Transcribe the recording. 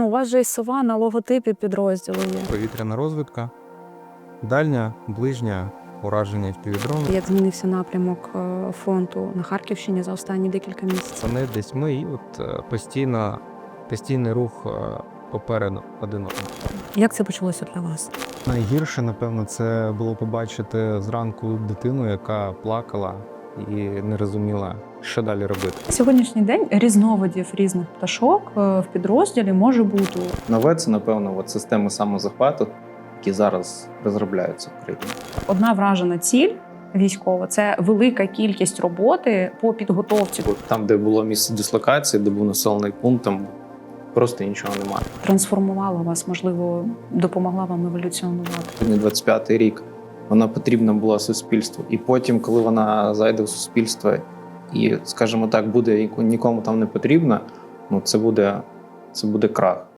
Ну, у вас же і сова на логотипі підрозділу є. Повітряна розвідка, дальня, ближня, ураження впівдрону. Як змінився напрямок е, фронту на Харківщині за останні декілька місяців? Вони десь ми, і от е, постійно, постійний рух е, попереду один одного. Як це почалося для вас? Найгірше, напевно, це було побачити зранку дитину, яка плакала і не розуміла, що далі робити. Сьогоднішній день різновидів різних пташок е, в підрозділі може бути. Нове це, напевно, от системи самозахвату, які зараз розробляються в Україні. Одна вражена ціль військова це велика кількість роботи по підготовці. Там, де було місце дислокації, де був населений пункт, там просто нічого немає. Трансформувала вас, можливо, допомогла вам еволюціонувати. 25-й рік. Вона потрібна була суспільству. І потім, коли вона зайде в суспільство і, скажімо так, буде нікому там не потрібна, ну це буде, це буде крах.